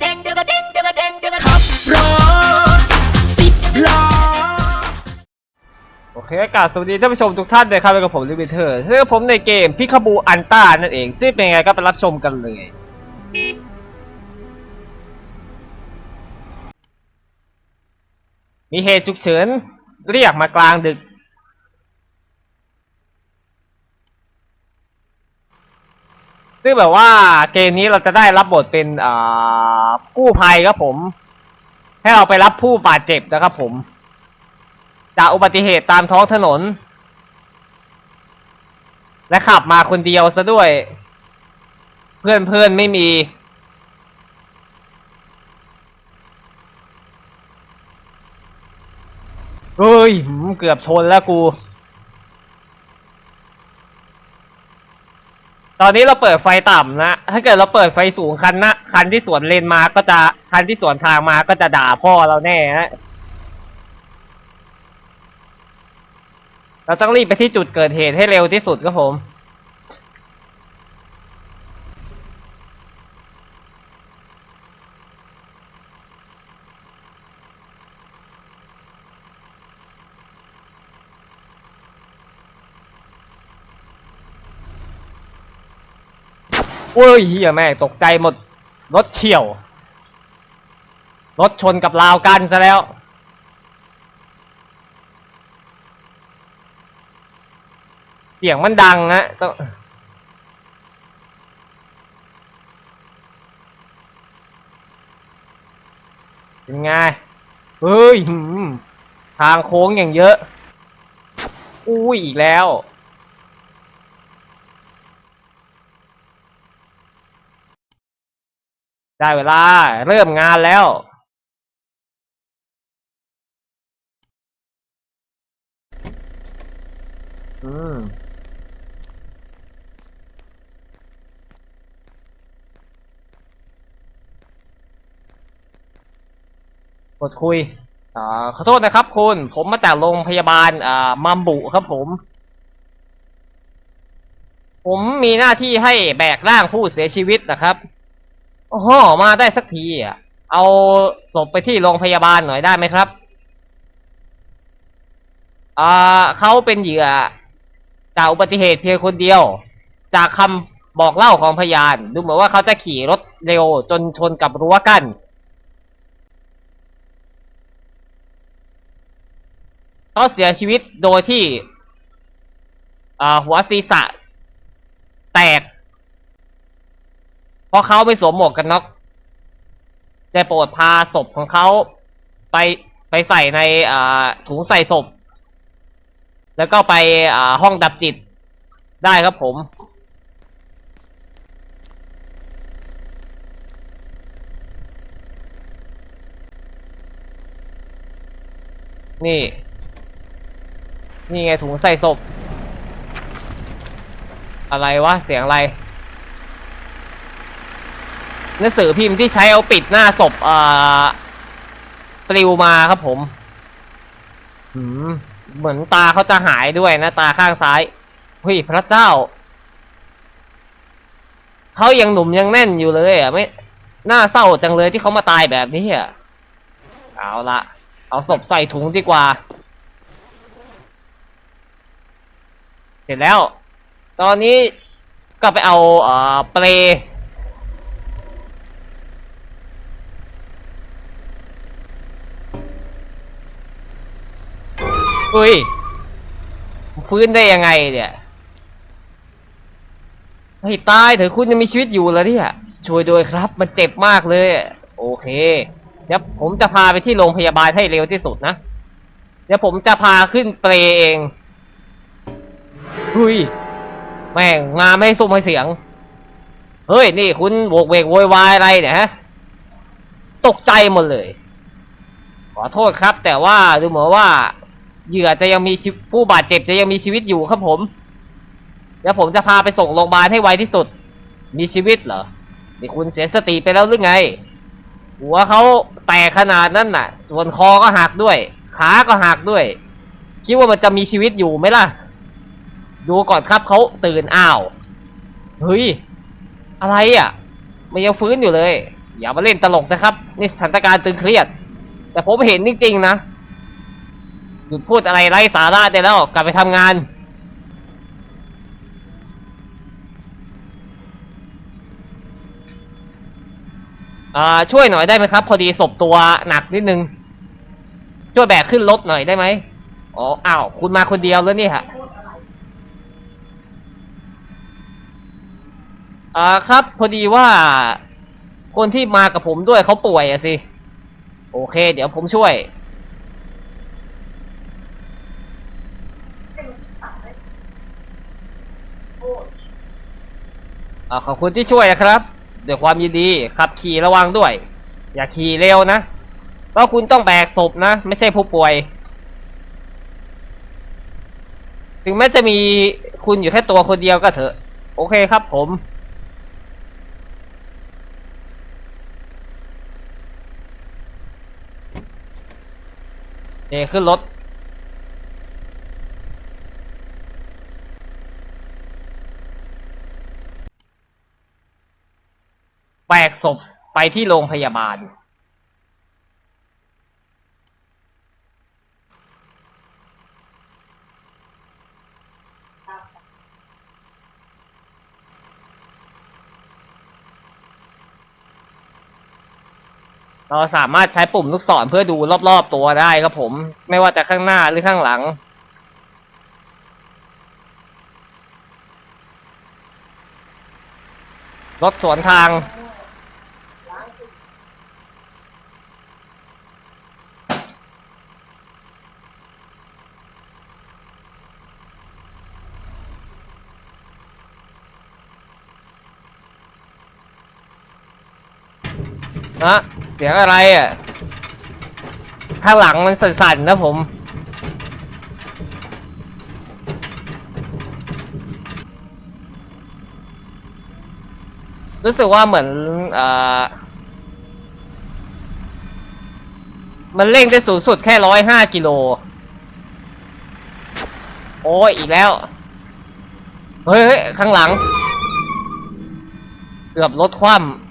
เด้งดึกกเด้งดึกกเด้งดึกกระขับรถสิบล้อโอเคกราบสวัสดีท่านผู้ชมทุกท่านเลยครับอยู่กับผมลิวิเทอร์ซึ่งผมในเกมพิคาบูอันต้านั่นเอง ซึ่งเป็นไงก็ไปรับชมกันเลย มีเหตุฉุกเฉิน เรียกมากลางดึก ซึ่งแบบว่าเกมนี้เราจะได้รับบทเป็นอ่ากู้ภัยครับผม ให้เราไปรับผู้บาดเจ็บนะครับผม จากอุบัติเหตุตามท้องถนน และขับมาคนเดียวซะด้วย เพื่อนเพื่อนไม่มีเฮ้ยเกือบชนแล้วกู ตอนนี้เราเปิดไฟต่ำนะ ถ้าเกิดเราเปิดไฟสูงคันหนะคันที่สวนเลนมาก็จะคันที่สวนทางมาก็จะด่าพ่อเราแน่ฮะ เราต้องรีบไปที่จุดเกิดเหตุให้เร็วที่สุดครับผม เว้ยเฮียแม่งตกใจหมด รถเฉี่ยว รถชนกับราวกันซะแล้ว เสียงมันดังฮะต้องเป็นไง เฮ้ย ทางโค้งอย่างเยอะ อุ้ย อีกแล้ว ได้เวลาเริ่มงานแล้ว อืม กดคุยอ่าขอโทษนะครับคุณ ผมมาจากโรงพยาบาลอ่ามัมบุครับผม ผมมีหน้าที่ให้แบกร่างผู้เสียชีวิตนะครับโอ้โหมาได้สักทีอะ เอาศพไปที่โรงพยาบาลหน่อยได้ไหมครับอ่าเขาเป็นเหยื่อจากอุบัติเหตุเพียงคนเดียว จากคำบอกเล่าของพยาน ดูเหมือนว่าเขาจะขี่รถเร็วจนชนกับรั้วกั้นเขาเสียชีวิตโดยที่หัวศีรษะ แตก ราะเขาไม่สวมหมวกกันน็อกได้โปรดพาศพของเขาไปไปใส่ในอ่าถุงใส่ศพ แล้วก็ไปอ่าห้องดับจิตได้ครับผม นี่ นี่ไงถุงใส่ศพ อะไรวะ เสียงอะไร หนังสือพิมพ์ที่ใช้เอาปิดหน้าศพอ่าปลิวมาครับผมหืมเหมือนตาเขาจะหายด้วยนะตาข้างซ้ายเฮ้ยพระเจ้าเขายังหนุ่มยังแน่นอยู่เลยอะไม่น่าเศร้าจังเลยที่เขามาตายแบบนี้อะเอาละเอาศพใส่ถุงดีกว่า เสร็จแล้ว ตอนนี้ก็ไปเอาเอ่อเปล อุ้ยฟื้นได้ยังไงเนี่ยให้ยตายเถอะคุณยังมีชีวิตอยู่แล้วเนี่ยช่วยด้วยครับ มันเจ็บมากเลย โอเคเดี๋ยวผมจะพาไปที่โรงพยาบาลให้เร็วที่สุดนะเดี๋ยวผมจะพาขึ้นเปลเองหุยแม่งงาไม่สุ่มให้เสียง เฮ้ย นี่คุณโวกเวกโวยวายอะไรเนี่ยฮะ ตกใจหมดเลย ขอโทษครับ แต่ว่าดูเหมือนว่า เหยื่อจะยังมีชีวิตผู้บาดเจ็บจะยังมีชีวิตอยู่ครับผม เดี๋ยวผมจะพาไปส่งโรงพยาบาลให้ไวที่สุด มีชีวิตเหรอ นี่คุณเสียสติไปแล้วหรือไง หัวเขาแตกขนาดนั้นน่ะ ส่วนคอก็หักด้วย ขาก็หักด้วย คิดว่ามันจะมีชีวิตอยู่ไหมล่ะ ดูก่อนครับเขาตื่นอ้าว เฮ้ย อะไรอะ มันยังฟื้นอยู่เลย อย่ามาเล่นตลกนะครับ นี่สถานการณ์ตึงเครียด แต่ผมเห็นจริงๆนะ หยุดพูดอะไรไร้สาระได้แล้วกลับไปทำงาน อ่าช่วยหน่อยได้ไหมครับ พอดีศพตัวหนักนิดนึง ช่วยแบกขึ้นรถหน่อยได้ไหมอ๋ออ้าวคุณมาคนเดียวแล้วนี่ฮะอ่าครับ พอดีว่าคนที่มากับผมด้วยเขาป่วยอะสิ โอเค เดี๋ยวผมช่วย อ่าขอบคุณที่ช่วยนะครับด้วยความยินดีขับขี่ระวังด้วย อย่าขี่เร็วนะเพราะคุณต้องแบกศพนะ ไม่ใช่ผู้ป่วย ถึงแม้จะมีคุณอยู่แค่ตัวคนเดียวก็เถอะ โอเคครับผมเอขึ้นรถ แบกศพไปที่โรงพยาบาล เราสามารถใช้ปุ่มลูกศรเพื่อดูรอบๆตัวได้ครับผม ไม่ว่าจะข้างหน้าหรือข้างหลังรถสวนทาง นะเสียงอะไรอะ ข้างหลังมันสั่นๆนะผม รู้สึกว่าเหมือนเอ่อมันเร่งได้สูงสุดแค่ร้อยห้ากิโล โอ้ยอีกแล้ว เฮ้ยเฮ้ยข้างหลัง เกือบรถคว่ำ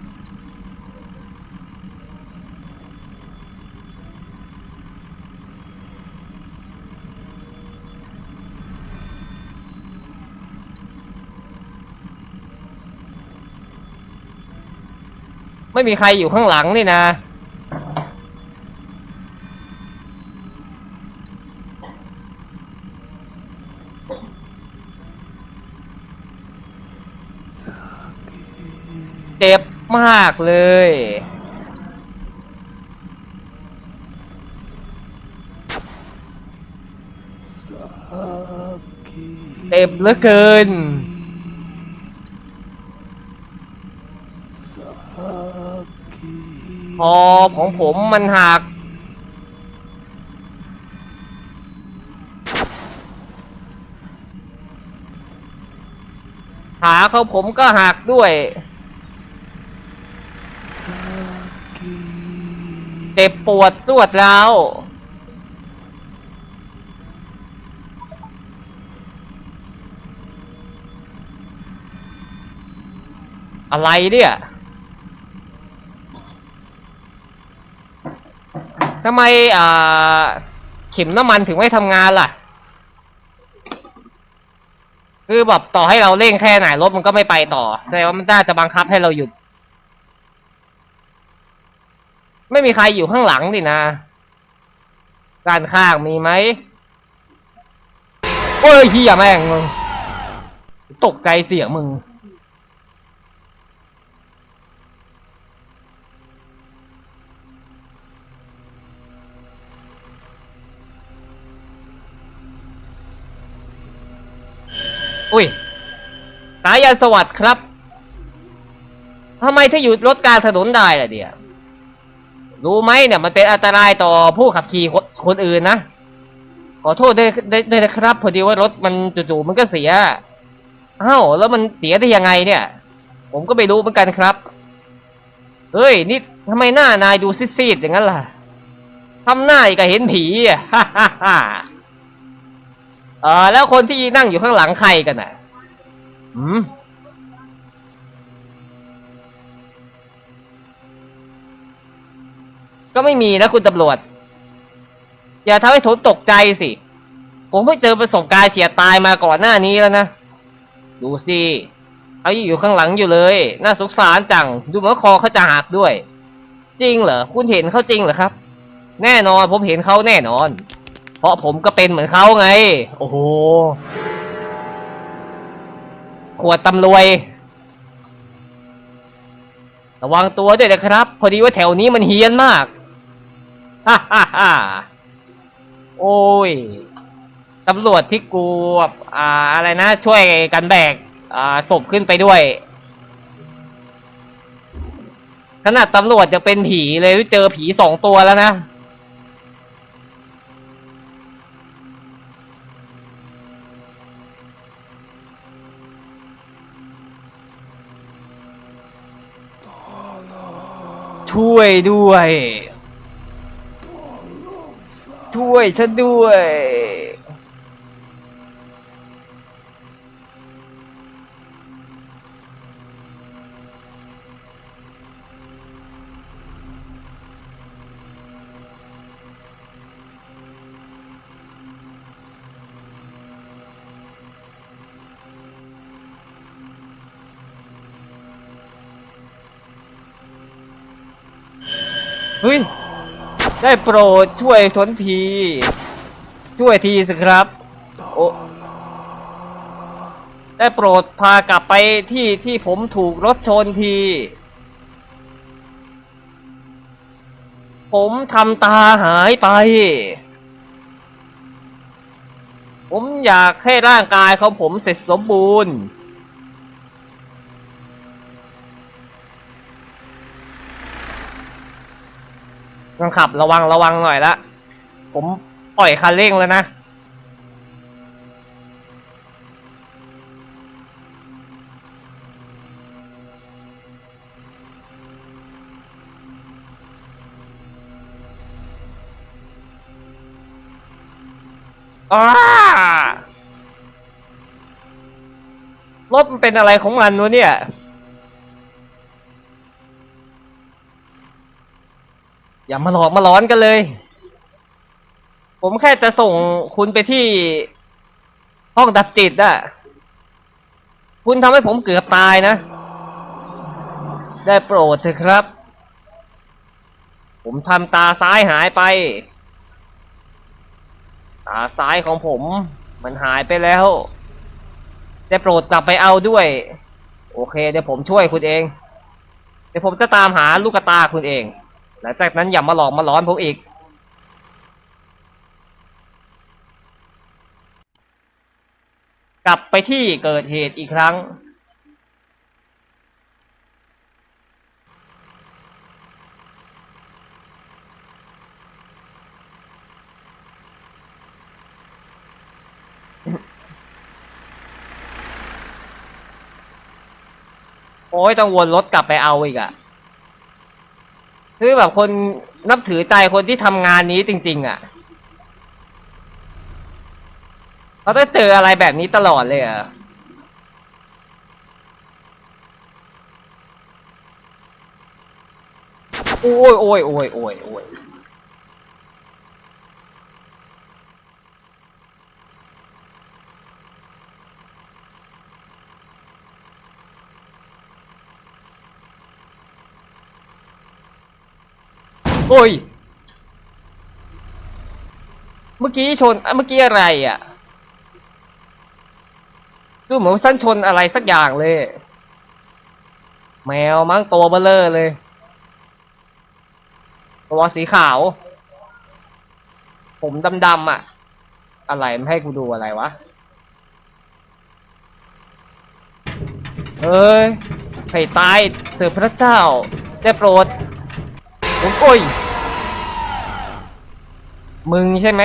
ไม่มีใครอยู่ข้างหลังนี่นะ เจ็บมากเลยเจ็บเหลือเกิน พอของผมมันหัก ขาเขาผมก็หักด้วย เจ็บปวดรวดร้ว อะไรเนี่ย ทำไมอ่าเข็มน้ำมันถึงไม่ทำงานล่ะ คือแบบต่อให้เราเร่งแค่ไหนรถมันก็ไม่ไปต่อแสดงว่ามันน่าจะบังคับให้เราหยุด ไม่มีใครอยู่ข้างหลังดินะด้านข้างมีไหมโอ้ยเฮียแม่งมึงตกใจเสียงมึง อุ้ยสายันสวัสดิ์ครับทำไมถ้าหยุดรถกลารถนนได้ล่ะเดียรู้ไหมเนี่ยมันเป็นอันตรายต่อผู้ขับขี่คนคนอื่นนะ ขอโทษด้วยด้วยด้วยนะครับพอดีว่ารถมันจู่ๆมันก็เสียอ้าวแล้วมันเสียได้ยังไงเนี่ย ผมก็ไม่รู้เหมือนกันครับ เฮ้ย นี่ทำไมหน้านายดูซีดๆอย่างนั้นล่ะทำหน้าอย่างกับเห็นผีอะฮ่าฮ่าฮ่า เออแล้วคนที่นั่งอยู่ข้างหลังใครกันน่ะอืมก็ไม่มีนะคุณตำรวจ อย่าทำให้ผมตกใจสิ ผมเพิ่งเจอประสบการณ์เฉียดตายมาก่อนหน้านี้แล้วนะ ดูสิเขาอยู่ข้างหลังอยู่เลย น่าสงสารจัง ดูเหมือนคอเขาจะหักด้วย จริงเหรอ คุณเห็นเขาจริงเหรอครับ แน่นอนผมเห็นเขาแน่นอน ราะผมก็เป็นเหมือนเขาไง โอ้โห ขวดตำรวย ระวังตัวด้วยนะครับ พอดีว่าแถวนี้มันเฮี้ยนมากฮ่าฮ่าฮ่าโอ้ยตำรวจที่กูแบบอ่าอะไรนะ ช่วยกันแบกอ่าศพขึ้นไปด้วย ขนาดตำรวจจะเป็นผีเลยเจอผีสองตัวแล้วนะ ช่วยด้วย ช่วยฉันด้วย เฮ้ย ได้โปรดช่วยทนที ช่วยทีสิครับ โอ้ได้โปรดพากลับไปที่ที่ผมถูกรถชนที ผมทำตาหายไป ผมอยากให้ร่างกายของผมเสร็จสมบูรณ์ ต้องขับระวังระวังหน่อยละ ผมปล่อยคันเร่งแล้วนะ อ้ารถมันเป็นอะไรของมันวะเนี่ย อย่ามาหลอกมาร้อนกันเลย ผมแค่จะส่งคุณไปที่ ห้องดับจิตอะคุณทำให้ผมเกือบตายนะ ได้โปรดเถอะครับ ผมทำตาซ้ายหายไป ตาซ้ายของผม มันหายไปแล้ว ได้โปรดกลับไปเอาด้วย โอเค เดี๋ยวผมช่วยคุณเอง เดี๋ยวผมจะตามหาลูกตาคุณเอง ลังจากนั้นอย่ามาหลอกมาร้อนผมอีก กลับไปที่เกิดเหตุอีกครั้ง โอ้ยต้องวนรถกลับไปเอาอีกอะ คือแบบคนนับถือใจคนที่ทำงานนี้จริง ๆ อะเขาต้องเจออะไรแบบนี้ตลอดเลยอะโอ้ยโอ้ยโอ้ยโอ้ยโอ้ย โอ้ย เมื่อกี้ชนอะเมื่อกี้อะไรอะ ดูเหมือนว่าฉันชนอะไรสักอย่างเลย แมวมั้งตัวเบลเลอร์เลย ตัวสีขาว ผมดำๆอะ อะไรไม่ให้กูดูอะไรวะ เอ้ยให้ตายเถิดพระเจ้า ได้โปรด ผมโอ้ย มึงใช่ไหม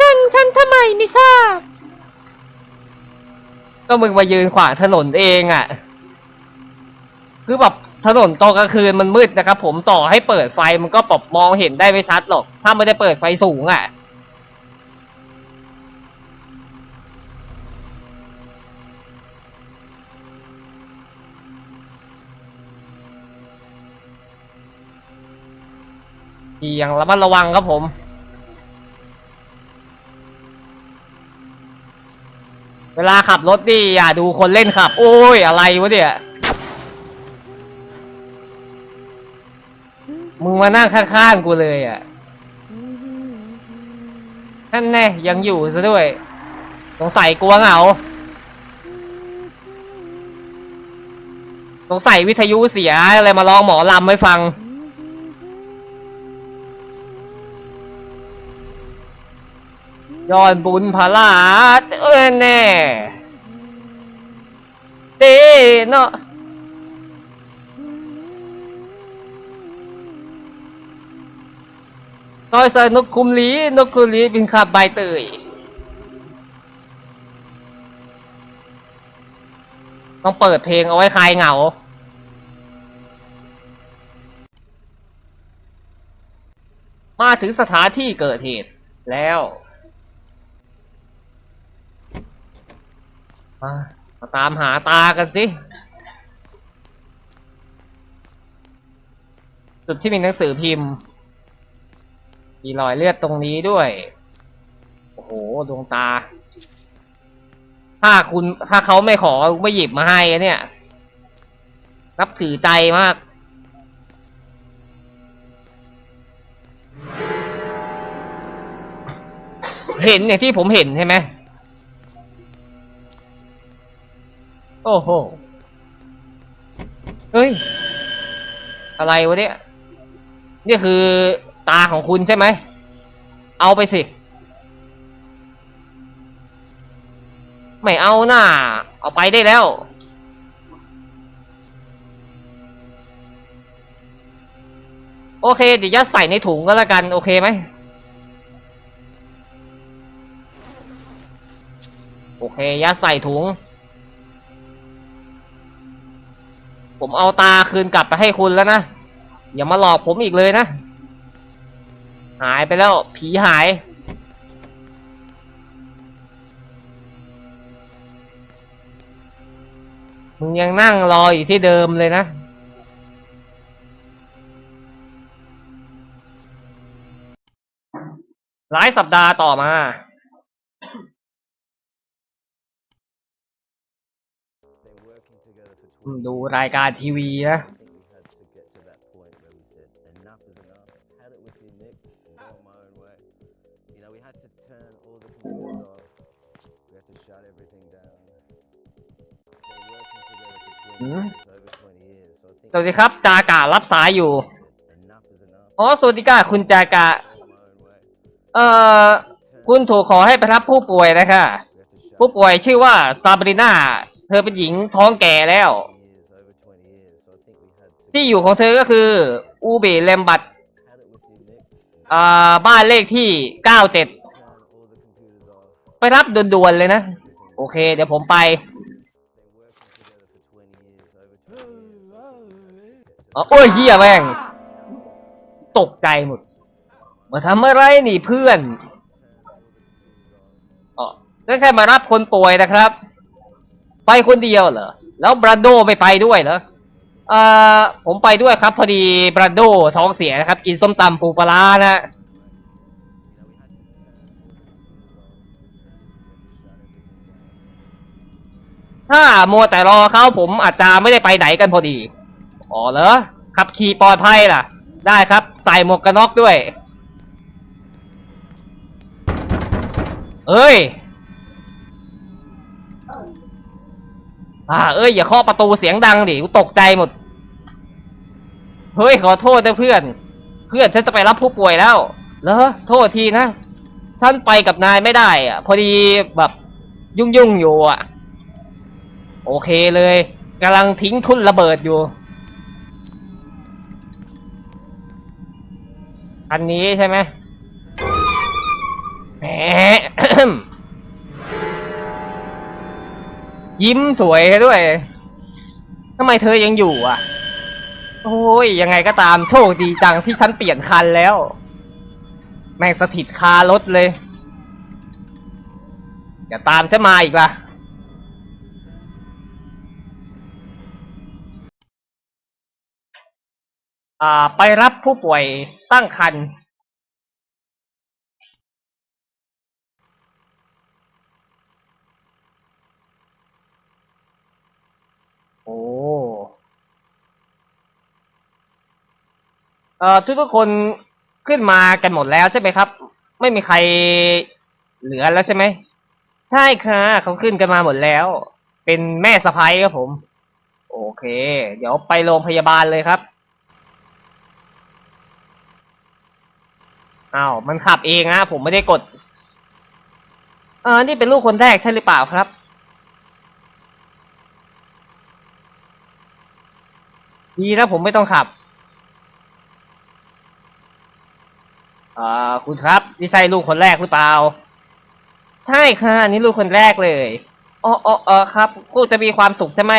ฉันฉันทำไมไม่ทราบ ก็มึงมายืนขวางถนนเองอะ่ะ คือแบบ ถนนตอนกลางคืนมันมืดนะครับผมต่อให้เปิดไฟมันก็ปรับมองเห็นได้ไม่ชัดหรอก ถ้าไม่ได้เปิดไฟสูงอะ่ะ อย่างระมัดระวังครับผมเวลาขับรถนี่อย่าดูคนเล่นขับ โอ้ยอะไรวะเนี่ย มึงมานั่งข้างๆกูเลยอะ นั่นแน่ยังอยู่ซะด้วย สงสัยกลัวเหงา สงสัยวิทยุเสียอะไรมาร้องหมอลำให้ฟังย้อนบุญพลาดเอ้ยแน่เต้เนาะ ซอยซอยนกคุมลีนกคุมลีบินขับใบเตยต้องเปิดเพลงเอาไว้คลายเหงา มาถึงสถานที่เกิดเหตุแล้ว มามาตามหาตากันสิ จุดที่มีหนังสือพิมพ์ มีรอยเลือดตรงนี้ด้วย โอ้โห ดวงตา ถ้าคุณ ถ้าเขาไม่ขอไม่หยิบมาให้เนี่ย นับถือใจมาก เห็นอย่างที่ผมเห็นใช่ไหม โอ้โห เฮ้ย อะไรวะเนี่ย นี่คือ ตาของคุณใช่ไหม เอาไปสิ ไม่เอาหน้า เอาไปได้แล้ว โอเค เดี๋ยวยัดใส่ในถุงก็แล้วกัน โอเคไหม โอเค ยัดใส่ถุง ผมเอาตาคืนกลับไปให้คุณแล้วนะ อย่ามาหลอกผมอีกเลยนะ หายไปแล้ว ผีหาย มึงยังนั่งรออยู่ที่เดิมเลยนะ หลายสัปดาห์ต่อมาดูรายการทีวีนะ สวัสดีครับ จาการับสายอยู่ enough is enough. อ๋อสวัสดีค่ะคุณจากา Go on my own way. เอ่อ คุณถูกขอให้ไปรับผู้ป่วยนะคะ We had to shut ผู้ป่วยชื่อว่าซาบริน่า เธอเป็นหญิงท้องแก่แล้ว years, over 20 years. So I think we had to ที่อยู่ของเธอก็คือ อูเบเลมบัต had it with you, Nick. อ่า บ้านเลขที่97 Turn all the computers off. ไปรับด่วนๆเลยนะ โอเค เดี๋ยวผมไป อ๋อโอ้ยเฮียแม่ง ตกใจหมด มาทำอะไรนี่เพื่อนอ๋อก็แค่มารับคนป่วยนะครับ ไปคนเดียวเหรอ แล้วบรันโดไม่ไปด้วยเหรอเอ่อผมไปด้วยครับ พอดีบรันโดท้องเสียนะครับ กินส้มตำปูปลาร้านะถ้ามัวแต่รอเขาผมอาจจะไม่ได้ไปไหนกันพอดี อ๋อเหรอขับขี่ปลอดภัยล่ะ ได้ครับใส่หมวกกันน็อกด้วย เอ้ยอ่าเอ้ยอย่าเคาะประตูเสียงดังดิกูตกใจหมด เฮ้ยขอโทษนะเพื่อน เพื่อนฉันจะไปรับผู้ป่วยแล้ว เหรอโทษทีนะ ฉันไปกับนายไม่ได้อะ พอดีแบบยุ่งๆอยู่อะ โอเคเลยกำลังทิ้งทุนระเบิดอยู่ อันนี้ใช่ไหมแหมยิ้มสวยด้วยทำไมเธอยังอยู่อะ โอ้ยยังไงก็ตามโชคดีจังที่ฉันเปลี่ยนคันแล้ว แม่งสถิตคารถเลย อย่าตามฉันมาอีกล่ะ ไปรับผู้ป่วยตั้งครรภ์โอ้เอ่อทุกทุกคนขึ้นมากันหมดแล้วใช่ไหมครับ ไม่มีใครเหลือแล้วใช่ไหมใช่ค่ะเขาขึ้นกันมาหมดแล้ว เป็นแม่สะพ้ายครับผม โอเค เดี๋ยวไปโรงพยาบาลเลยครับ อ้าวมันขับเองนะผมไม่ได้กด เออนี่เป็นลูกคนแรกใช่หรือเปล่าครับ ดีนะผมไม่ต้องขับเอ่าคุณครับนี่ใช่ลูกคนแรกหรือเปล่า ใช่ค่ะนี่ลูกคนแรกเลยอ๋ออ๋อเออครับ กูจะมีความสุขใช่ไหม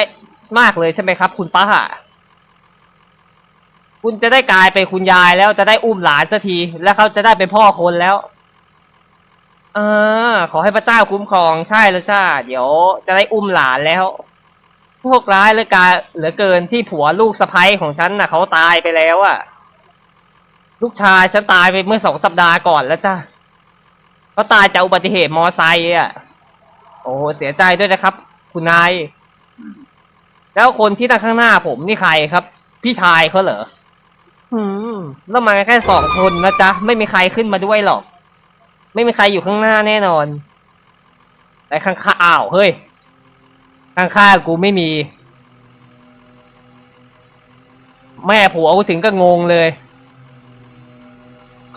มากเลยใช่ไหมครับ คุณป้า คุณจะได้กลายเป็นคุณยายแล้วจะได้อุ้มหลานสักที แล้วเขาจะได้เป็นพ่อคนแล้ว เออ ขอให้พระเจ้าคุ้มครองใช่แล้วจ้า เดี๋ยวจะได้อุ้มหลานแล้วโชคร้ายเหลือเกาเหลือเกินที่ผัวลูกสะใภ้ของฉันน่ะเขาตายไปแล้วอะลูกชายฉันตายไปเมื่อสองสัปดาห์ก่อนแล้วจ้าเขาตายจากอุบัติเหตุมอไซค์อะโอ้เสียใจด้วยนะครับ คุณนาย แล้วคนที่นั่งข้างหน้าผมนี่ใครครับ พี่ชายเขาเหรอ หืมแล้วมาแค่สองคนนะจ๊ะ ไม่มีใครขึ้นมาด้วยหรอก ไม่มีใครอยู่ข้างหน้าแน่นอน แต่ข้างข้าอ้าวเฮ้ย ข้างข้ากูไม่มี แม่ผัวกูถึงก็งงเลย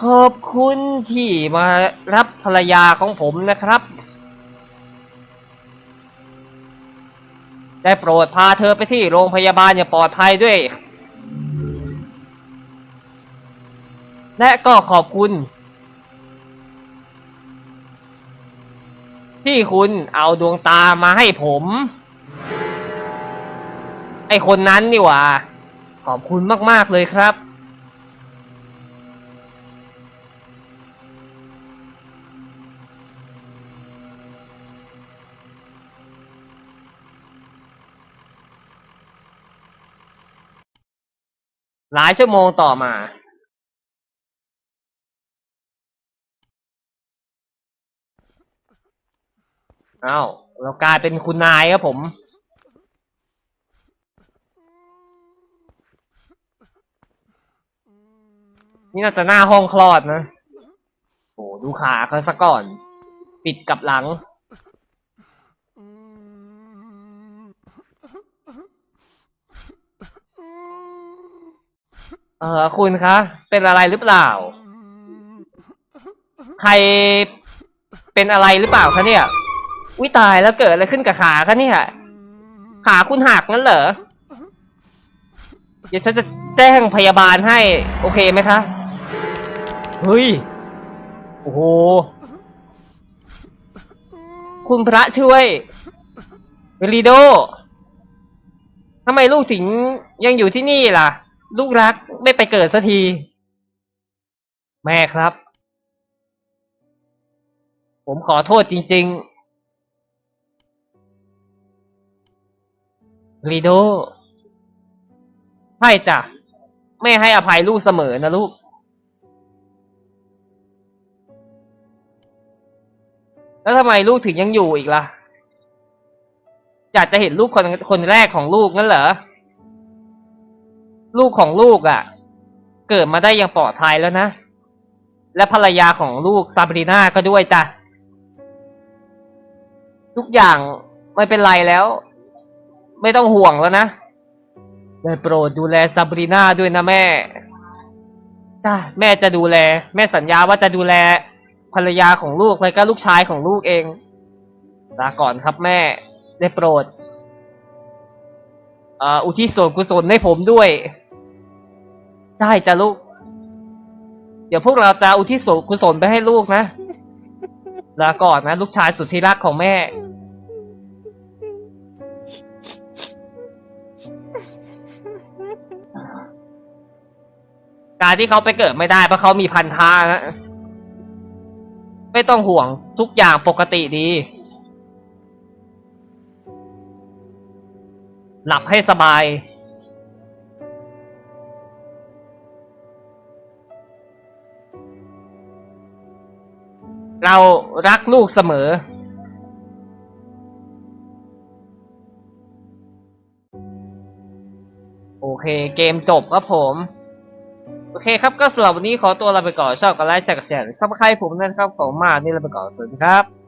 ขอบคุณที่มารับภรรยาของผมนะครับ ได้โปรดพาเธอไปที่โรงพยาบาลอย่างปลอดภัยด้วย และก็ขอบคุณ ที่คุณเอาดวงตามาให้ผม ไอคนนั้นนี่หว่า ขอบคุณมากๆเลยครับ หลายชั่วโมงต่อมา อ้าเรากลายเป็นคุณนายครับผม นี่น่าจะหน้าห้องคลอดนะโอ้ดูขาเขาซะก่อน ปิดกับหลัง เออคุณคะ เป็นอะไรหรือเปล่า ใครเป็นอะไรหรือเปล่าคะเนี่ย วิตายแล้วเกิดอะไรขึ้นกับขาคะเนี่ยขาคุณหักงั้นเหรอ เดี๋ยวฉันจะแจ้งพยาบาลให้ โอเคไหมคะ เฮ้ย โอ้โห คุณพระช่วยเวลีโดทำไมลูกถึงยังอยู่ที่นี่ล่ะ ลูกรักไม่ไปเกิดสักที แม่ครับ ผมขอโทษจริง ๆ ลีโดใช่จ้ะแม่ให้อภัยลูกเสมอนะลูก แล้วทำไมลูกถึงยังอยู่อีกล่ะอยากจะเห็นลูกคนคนแรกของลูกงั้นเหรอ ลูกของลูกอะ่ะ เกิดมาได้อย่างปลอดภัยแล้วนะ และภรรยาของลูกซาบรีนาก็ด้วยจ้ะ ทุกอย่างไม่เป็นไรแล้ว ไม่ต้องห่วงแล้วนะได้โปรดดูแลซาบรีนาด้วยนะแม่จ้าแม่จะดูแล แม่สัญญาว่าจะดูแล ภรรยาของลูกและก็ลูกชายของลูกเองลาก่อนครับแม่ ได้โปรดอ่ออุทิศส่วนกุศลให้ผมด้วย ได้จ้ะลูก เดี๋ยวพวกเราจะอุทิศส่วนกุศลไปให้ลูกนะลาก่อนนะ ลูกชายสุดที่รักของแม่ การที่เขาไปเกิดไม่ได้เพราะเขามีพันธะนะไม่ต้องห่วงทุกอย่างปกติดี หลับให้สบาย เรารักลูกเสมอ โอเค เกมจบครับผม โอเคครับก็สำหรับวันนี้ขอตัวลาไปก่อนชอบกันไลค์แชร์กันแชร์ซับสไครต์ผมนะครับผมมากนี่ลาไปก่อนสวัสดีครับ